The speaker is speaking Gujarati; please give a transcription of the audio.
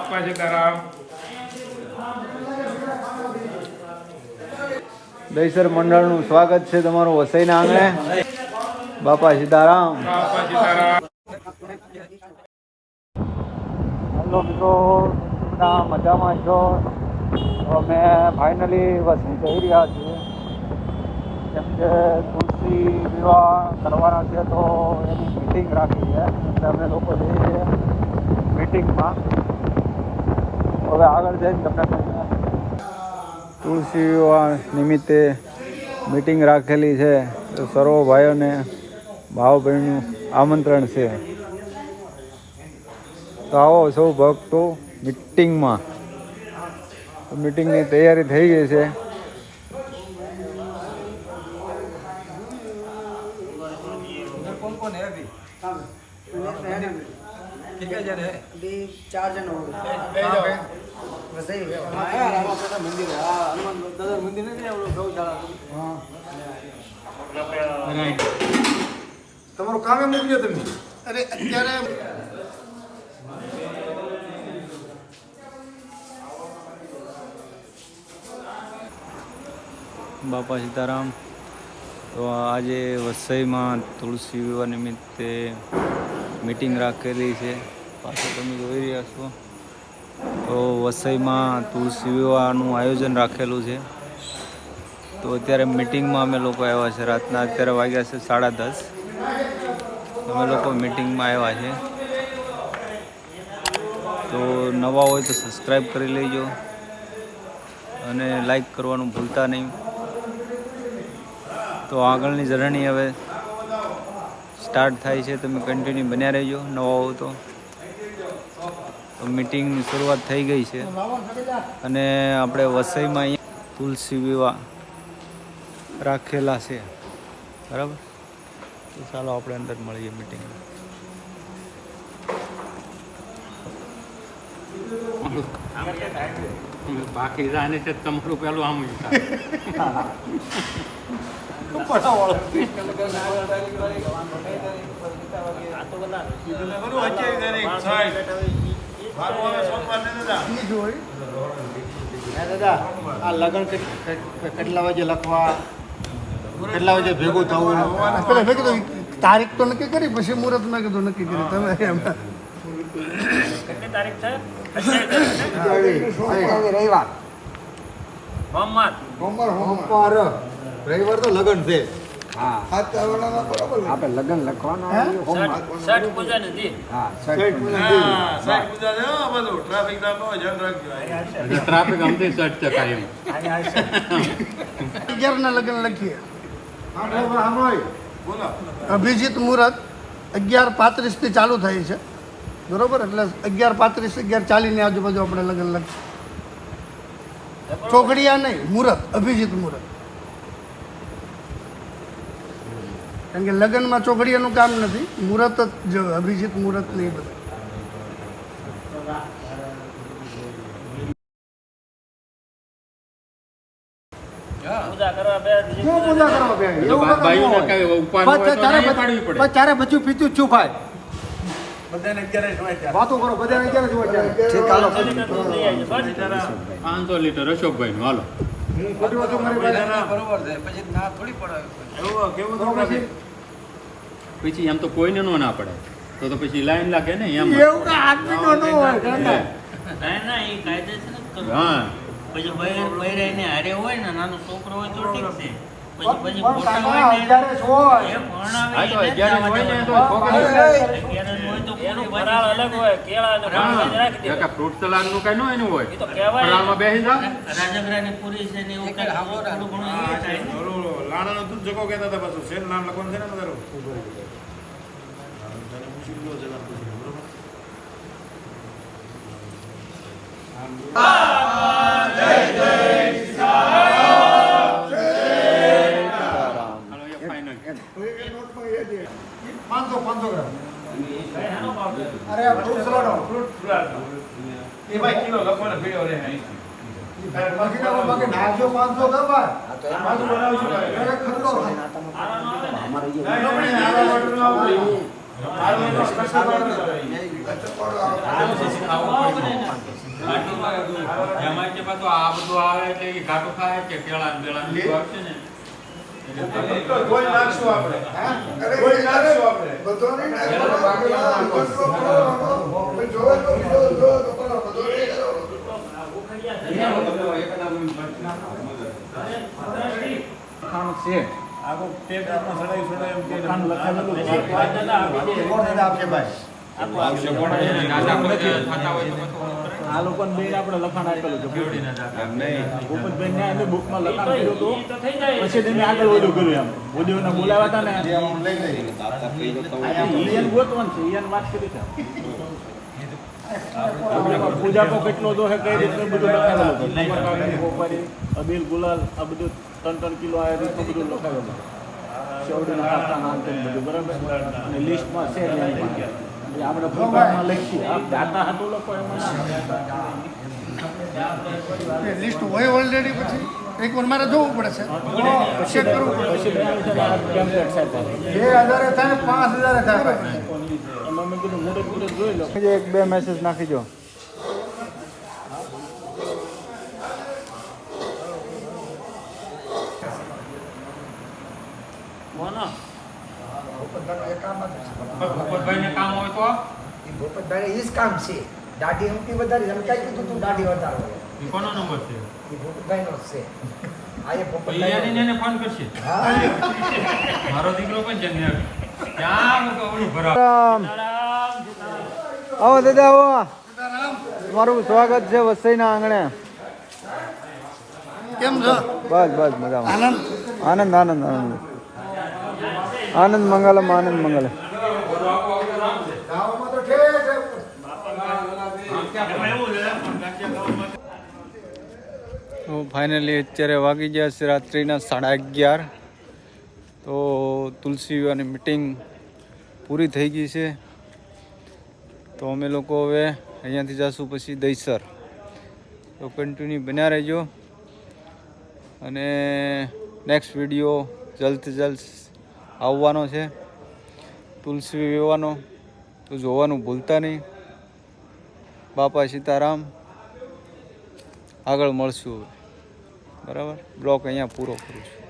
બાપા સીતારામ દહીસર મંડળનું સ્વાગત છે તમારું વસઈના આંગણે. બાપા સીતારામ. બાપા સીતારામ. હેલો મિત્રો બધા મજામાં છો? તો અમે ફાઇનલી વસઈ જઈ રહ્યા છીએ. કેમ કે તુલસી વિવાહ કરવાના છે તો એની મિટિંગ રાખી છે. એટલે અમે લોકો જઈએ મિટિંગમાં હવે આગળ જઈને તમને તુલસી વિવાહ નિમિત્તે મિટિંગ રાખેલી છે. તો સર્વ ભાઈઓને ભાવ બહેનનું આમંત્રણ છે. તો આવો સૌ ભક્તો મિટિંગમાં મિટિંગની તૈયારી થઈ ગઈ છે. બે ચાર જણ વસઈ મંદિર હા હનુમાન દાદા મંદિર નથી આપણું ગૌશાળા તમારું કામે મોકલ્યો તમે. અરે અત્યારે બાપા સીતારામ તો આજે વસઈમાં તુલસી વિવાહ નિમિત્તે મિટિંગ રાખેલી છે. પાછળ તમે જોઈ રહ્યા છો. તો વસઈમાં તુલસી વિવાહનું આયોજન રાખેલું છે. તો અત્યારે મિટિંગમાં અમે લોકો આવ્યા છે. રાતના અત્યારે વાગ્યા છે સાડા દસ. અમે લોકો મિટિંગમાં આવ્યા છે. તો નવા હોય તો સબસ્ક્રાઈબ કરી લેજો અને લાઈક કરવાનું ભૂલતા નહીં. તો આગળની જર્ની હવે સ્ટાર્ટ થાય છે. તમે કન્ટિન્યુ બન્યા રહેજો. નવા હો તો તો. મિટિંગની શરૂઆત થઈ ગઈ છે. અને આપણે વસઈમાં અહીંયા તુલસી વિવાહ રાખેલા છે. બરાબર? તો ચાલો આપણે અંદર મળીએ મિટિંગમાં. બાકી જાણે છે તમારું પેલું આમ જ દાદા. આ લગ્ન કે- કે- કેટલા વાગે લખવા? કેટલા વાગે ભેગું થવું? પેલા મેં કીધું તારીખ તો નક્કી કરી પછી મુહૂર્ત મેં કીધું નક્કી કરી. તમે એમ. રવિવાર સોમવાર. રવિવાર તો લગ્ન છે. આપણે લગ્ન લખવાના છઠ પૂજા નથી હા છઠ પૂજા દેવી. ટ્રાફિક આમથી સટ છે. કાયમ અગિયારના લગ્ન લખીએ. અભિજીત મુહૂર્ત અગિયાર પાંત્રીસથી ચાલુ થાય છે. બરોબર? એટલે અગિયાર પાંત્રીસ અગિયાર ચાલીસની આજુબાજુ આપણે લગ્ન લખીએ. ચોકડિયા નહીં મુહૂર્ત અભિજીત મુહૂર્ત કારણ કે લગ્નમાં ચોકડિયાનું કામ નથી મુહૂર્ત જ અભિજીત મુહૂર્ત નહીં બધું. પૂજા કરવા બે શું પૂજા કરવા બે એવું બધા ન તો ચારે બચ્ચું પીતું જ વાતો કરો બધાને ક્યારે પાંચસો લીટર અશોકભાઈ નું હાલો. ખોટી વાતો મારી પાસે બરોબર છે પછી ના થોડી પડે તો પછી પછી એમ તો કોઈને નો ના પડે તો તો પછી લાઈન લાગે ને એમ એવું કે આદમીનો નો હોય ના ના એ કાયદેસર જ. હા. પછી બૈર- બૈરાઈને હારે હોય ને નાનો છોકરો હોય તો ઠીક છે. પછી પછી મોટા હોય ને અગિયારસ હોય. એ ભણાવે અગિયારસ હોય ને તો દેવાનું. છોકરી અગિયારસ હોય તો પૂરું ભરી હા કાકા ફ્રૂટ સલાડનું કઈ નો એનું હોય? તો કહેવાય. ફરાળમાં બેસી જાવ રાજગરાની પૂરી છે ને એવું કંઈક થોડું ઘણું એ થાય ને. લાણાનો તું જગો કહેતા હતા પાછું. શેર નામ લખવાનું છે ને તમારું હાલો એ પાંચસો પાંચસો ગ્રામ. અરે આ ફ્રૂટ સલાડો એ ભાઈ કિલો લખવાનો ભીડો રહે બાકી ના બાકી નાખજો પાંચસો દો ભાઈ. પાંચસો બનાવજો. અરે થાય. અમારે જે આ બધું આવે એટલે ઘાટું ખાય કે કેળા બેળા ને. છે આખો પેપરમાં સડાઈ સડાઈ એમ કે છે. કોને આપશે ભાઈ આપશે કોણ કોઈ થતા હોય તો આ લોકોને બેન આપણે લખાણ આપેલું છે. ભૂપતભાઈ ને એમને બુકમાં લખાણ કર્યું હતું. પછી તેને આગળ વધુ કર્યું એમ. ઓડિયોને બોલાવ્યા હતા ને. ઈયન ગોતવન છે ઈયન વાત કરી છે. પૂજા કેટલો જો કઈ રીતે બધું લખાવેલું કોપારી અબીલ ગુલાલ આ બધું ત્રણ ત્રણ કિલો આ રીતનું બધું લખાવેલું શેવડીના કાપતા નામ બધું બરાબર? અને લિસ્ટમાં છે આપણે ફૂલકારમાં લખીએ. આ દાતા હતું લખો એમાં લિસ્ટ હોય ઓલરેડી પછી? એક વાર મારે જોવું પડે છે ચેક કરવું પડે. બે હજારે થાય ને પાંચ હજારે થાય એમાં મેં કીધું મોટે મોટે જોઈ લો. એક બે મેસેજ નાખી દો. કોનો ભૂપતભાઈને કામ હોય તો? ભૂપતભાઈ એ જ કામ છે. દાઢી અમથી વધારી એમ ક્યાં કીધું તું દાઢી વધારો એ કોનો નંબર છે? એ ભૂપતભાઈ નો છે. આ એ તો એ ભૂપતભાઈ એને ફોન કરશે. મારો દીકરો પણ જન્મ્યો ક્યાં કવડું ભરાવ? આવો દાદા આવો. તમારું સ્વાગત છે વસઈના આંગણે. કેમ છો? બસ બસ મજામાં. આનંદ? આનંદ આનંદ આનંદ. આનંદ મંગલમ આનંદ મંગલમ. તો ફાઇનલી અત્યારે વાગી ગયા છે રાત્રિના સાડા અગિયાર. તો તુલસી વિવાહની મિટિંગ પૂરી થઈ ગઈ છે. તો અમે લોકો હવે અહીંયાથી જઈશું પછી દહીસર. તો કન્ટિન્યુ બન્યા રહેજો. અને નેક્સ્ટ વીડિયો જલ્દથી જલ્દ આવવાનો છે. તુલસી વિવાહનો તો જોવાનું ભૂલતા નહીં. બાપા સીતારામ, આગળ મળશું બરાબર? બ્લોક અહીંયા પૂરો કરું છું.